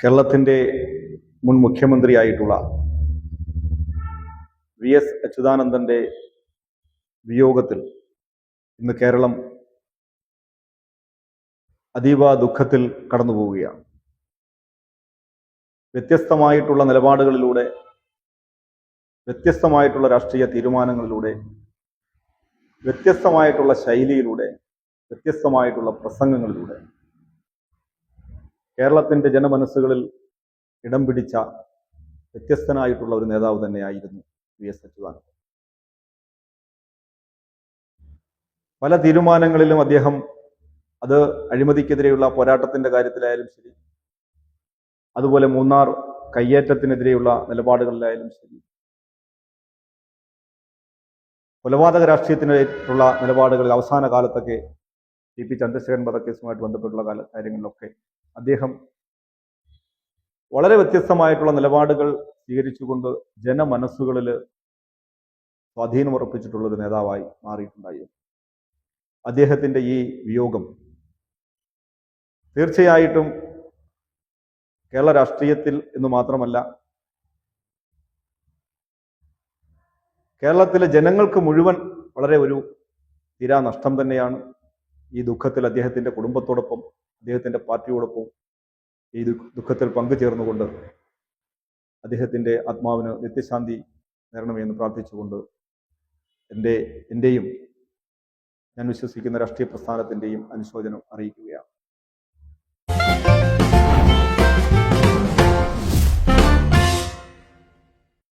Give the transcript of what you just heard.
കേരളത്തിന്റെ മുൻ മുഖ്യമന്ത്രിയായിട്ടുള്ള V S അച്യുതാനന്ദന്റെ വിയോഗത്തിൽ ഇന്ന് കേരളം അതീവ ദുഃഖത്തിൽ കടന്നു പോവുകയാണ് വ്യത്യസ്തമായിട്ടുള്ള നിലപാടുകളിലൂടെ വ്യത്യസ്തമായിട്ടുള്ള രാഷ്ട്രീയ തീരുമാനങ്ങളിലൂടെ വ്യത്യസ്തമായിട്ടുള്ള ശൈലിയിലൂടെ വ്യത്യസ്തമായിട്ടുള്ള പ്രസംഗങ്ങളിലൂടെ കേരളത്തിന്റെ ജനമനസ്സുകളിൽ ഇടം പിടിച്ച വ്യത്യസ്തനായിട്ടുള്ള ഒരു നേതാവ് തന്നെയായിരുന്നു വി എസ് അച്യുതാനന്ദൻ. പല തീരുമാനങ്ങളിലും അദ്ദേഹം അത് അഴിമതിക്കെതിരെയുള്ള പോരാട്ടത്തിന്റെ കാര്യത്തിലായാലും ശരി അതുപോലെ മൂന്നാർ കയ്യേറ്റത്തിനെതിരെയുള്ള നിലപാടുകളിലായാലും ശരി കൊലപാതക രാഷ്ട്രീയത്തിനായിട്ടുള്ള നിലപാടുകളിൽ അവസാന കാലത്തൊക്കെ ടി പി ചന്ദ്രശേഖരൻ വധക്കേസുമായിട്ട് ബന്ധപ്പെട്ടുള്ള കാര്യങ്ങളിലൊക്കെ അദ്ദേഹം വളരെ വ്യത്യസ്തമായിട്ടുള്ള നിലപാടുകൾ സ്വീകരിച്ചുകൊണ്ട് ജനമനസ്സുകളിൽ സ്വാധീനമുറപ്പിച്ചിട്ടുള്ളൊരു നേതാവായി മാറിയിട്ടുണ്ടായിരുന്നു അദ്ദേഹത്തിന്റെ ഈ വിയോഗം തീർച്ചയായിട്ടും കേരള രാഷ്ട്രീയത്തിൽ എന്ന് മാത്രമല്ല കേരളത്തിലെ ജനങ്ങൾക്ക് മുഴുവൻ വളരെ ഒരു തീരാ നഷ്ടം തന്നെയാണ് ഈ ദുഃഖത്തിൽ അദ്ദേഹത്തിന്റെ കുടുംബത്തോടൊപ്പം അദ്ദേഹത്തിന്റെ പാർട്ടിയോടൊപ്പം ഈ ദുഃഖത്തിൽ പങ്കുചേർന്നുകൊണ്ട് അദ്ദേഹത്തിന്റെ ആത്മാവിന് നിത്യശാന്തി നേരണമെന്ന് പ്രാർത്ഥിച്ചുകൊണ്ട് എന്റെ എന്റെയും ഞാൻ വിശ്വസിക്കുന്ന രാഷ്ട്രീയ പ്രസ്ഥാനത്തിന്റെയും അനുശോചനം അറിയിക്കുകയാണ്.